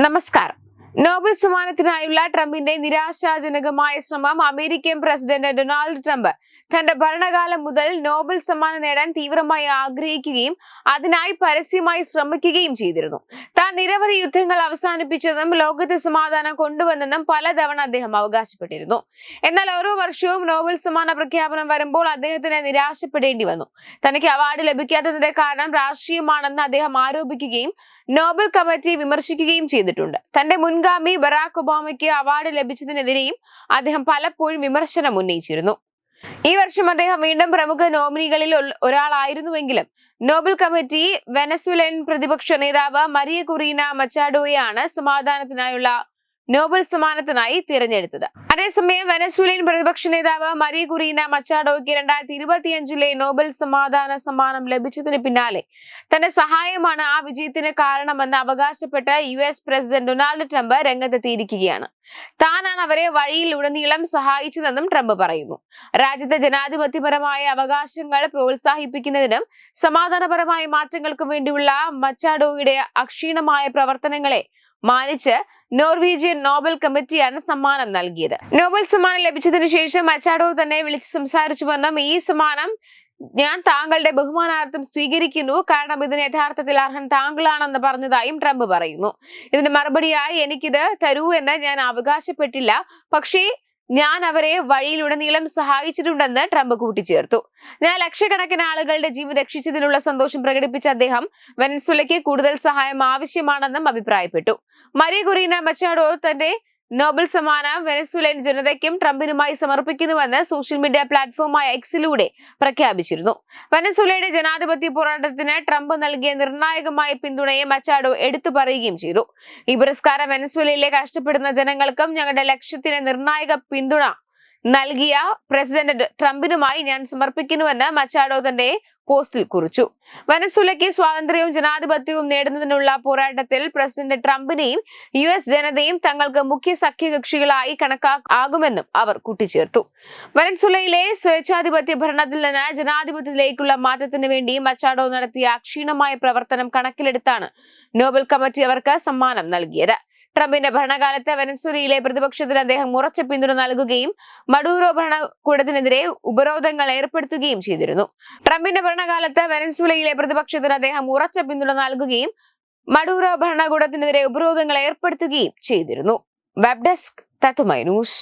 നമസ്കാരം. നോബൽ സമ്മാനത്തിനായുള്ള ട്രംപിന്റെ നിരാശാജനകമായ ശ്രമം അമേരിക്കൻ പ്രസിഡന്റ് ഡൊണാൾഡ് ട്രംപ് തന്റെ ഭരണകാലം മുതൽ നോബൽ സമ്മാനം നേടാൻ തീവ്രമായി ആഗ്രഹിക്കുകയും അതിനായി പരസ്യമായി ശ്രമിക്കുകയും ചെയ്തിരുന്നു. താൻ നിരവധി യുദ്ധങ്ങൾ അവസാനിപ്പിച്ചതും ലോകത്തെ സമാധാനം കൊണ്ടുവന്നെന്നും പലതവണ അദ്ദേഹം അവകാശപ്പെട്ടിരുന്നു. എന്നാൽ ഓരോ വർഷവും നോബൽ സമ്മാന പ്രഖ്യാപനം വരുമ്പോൾ അദ്ദേഹത്തിന് നിരാശപ്പെടേണ്ടി വന്നു. തനിക്ക് അവാർഡ് ലഭിക്കാത്തതിന്റെ കാരണം രാഷ്ട്രീയമാണെന്ന് അദ്ദേഹം ആരോപിക്കുകയും നോബൽ കമ്മിറ്റി വിമർശിക്കുകയും ചെയ്തിട്ടുണ്ട്. തന്റെ മുൻഗാമി ബറാക് ഒബാമയ്ക്ക് അവാർഡ് ലഭിച്ചതിനെതിരെയും അദ്ദേഹം പലപ്പോഴും വിമർശനം ഉന്നയിച്ചിരുന്നു. ഈ വർഷം അദ്ദേഹം വീണ്ടും പ്രമുഖ നോമിനികളിൽ ഒരാളായിരുന്നുവെങ്കിലും നോബൽ കമ്മിറ്റി വെനസ്വലൻ പ്രതിപക്ഷ നേതാവ് മരിയ കുറീന മച്ചാഡോയാണ് സമാധാനത്തിനായുള്ള നോബൽ സമ്മാനത്തിനായി തിരഞ്ഞെടുത്തത്. അതേസമയം വെനസ്വേലിയൻ പ്രതിപക്ഷ നേതാവ് മരിയ കുറീന മച്ചാഡോയ്ക്ക് രണ്ടായിരത്തി ഇരുപത്തിയഞ്ചിലെ നോബൽ സമാധാന സമ്മാനം ലഭിച്ചതിന് പിന്നാലെ തന്റെ സഹായമാണ് ആ വിജയത്തിന് കാരണമെന്ന് അവകാശപ്പെട്ട് U S president Donald Trump രംഗത്തെത്തിയിരിക്കുകയാണ്. താനാണ് അവരെ വഴിയിൽ ഉടനീളം സഹായിച്ചതെന്നും ട്രംപ് പറയുന്നു. രാജ്യത്തെ ജനാധിപത്യപരമായ അവകാശങ്ങൾ പ്രോത്സാഹിപ്പിക്കുന്നതിനും സമാധാനപരമായ മാറ്റങ്ങൾക്കും വേണ്ടിയുള്ള മച്ചാഡോയുടെ അക്ഷീണമായ പ്രവർത്തനങ്ങളെ മാനിച്ച് നോർവീജിയൻ നോബൽ കമ്മിറ്റിയാണ് സമ്മാനം നൽകിയത്. നോബൽ സമ്മാനം ലഭിച്ചതിനു ശേഷം മച്ചാഡോ തന്നെ വിളിച്ച് സംസാരിച്ചുവെന്നും ഈ സമ്മാനം ഞാൻ താങ്കളുടെ ബഹുമാനാർത്ഥം സ്വീകരിക്കുന്നു. കാരണം ഇതിന് യഥാർത്ഥത്തിൽ അർഹൻ താങ്കളാണെന്ന് പറഞ്ഞതായും ട്രംപ് പറയുന്നു. ഇതിന് മറുപടിയായി എനിക്കിത് തരൂ എന്ന് ഞാൻ അവകാശപ്പെട്ടില്ല. പക്ഷേ ഞാൻ അവരെ വഴിയിലുടനീളം സഹായിച്ചിട്ടുണ്ടെന്ന് ട്രംപ് കൂട്ടിച്ചേർത്തു. ഞാൻ ലക്ഷക്കണക്കിന് ആളുകളുടെ ജീവൻ രക്ഷിച്ചതിനുള്ള സന്തോഷം പ്രകടിപ്പിച്ച അദ്ദേഹം വെനസ്വലയ്ക്ക് കൂടുതൽ സഹായം ആവശ്യമാണെന്നും അഭിപ്രായപ്പെട്ടു. മരിയ കുറീന മച്ചാഡോ തന്റെ നോബൽ സമ്മാനം വെനസ്വലൻ ജനതയ്ക്കും ട്രംപിനുമായി സമർപ്പിക്കുന്നുവെന്ന് സോഷ്യൽ മീഡിയ പ്ലാറ്റ്ഫോമായ എക്സിലൂടെ പ്രഖ്യാപിച്ചിരുന്നു. വെനസ്വലയുടെ ജനാധിപത്യ പോരാട്ടത്തിന് ട്രംപ് നൽകിയ നിർണായകമായ പിന്തുണയെ മച്ചാഡോ എടുത്തു പറയുകയും ചെയ്തു. ഈ പുരസ്കാരം വെനസ്വലയിലെ കഷ്ടപ്പെടുന്ന ജനങ്ങൾക്കും ഞങ്ങളുടെ ലക്ഷ്യത്തിന് നിർണായക പിന്തുണ നൽകിയ പ്രസിഡന്റ് ട്രംപിനുമായി ഞാൻ സമർപ്പിക്കുന്നുവെന്ന് മച്ചാഡോ തന്റെ പോസ്റ്റിൽ കുറിച്ചു. വെനസുലയ്ക്ക് സ്വാതന്ത്ര്യവും ജനാധിപത്യവും നേടുന്നതിനുള്ള പോരാട്ടത്തിൽ പ്രസിഡന്റ് ട്രംപിനെയും യു എസ് ജനതയും തങ്ങൾക്ക് മുഖ്യ സഖ്യകക്ഷികളായി കണക്കാകുമെന്നും അവർ കൂട്ടിച്ചേർത്തു. വെനസുലയിലെ സ്വേച്ഛാധിപത്യ ഭരണത്തിൽ നിന്ന് ജനാധിപത്യത്തിലേക്കുള്ള മാറ്റത്തിന് വേണ്ടി മച്ചാഡോ നടത്തിയ അക്ഷീണമായ പ്രവർത്തനം കണക്കിലെടുത്താണ് നോബൽ കമ്മിറ്റി അവർക്ക് സമ്മാനം നൽകിയത്. ട്രംപിന്റെ ഭരണകാലത്ത് വെനസ്വലയിലെ പ്രതിപക്ഷത്തിന് അദ്ദേഹം ഉറച്ച പിന്തുണ നൽകുകയും മഡൂറോ ഭരണകൂടത്തിനെതിരെ ഉപരോധങ്ങൾ ഏർപ്പെടുത്തുകയും ചെയ്തിരുന്നു. ട്രംപിന്റെ ഭരണകാലത്ത് വെനസ്വലയിലെ പ്രതിപക്ഷത്തിന് അദ്ദേഹം ഉറച്ച പിന്തുണ നൽകുകയും മഡൂറോ ഭരണകൂടത്തിനെതിരെ ഉപരോധങ്ങൾ ഏർപ്പെടുത്തുകയും ചെയ്തിരുന്നു. വെബ് ഡെസ്ക് തത്തുമൈ ന്യൂസ്.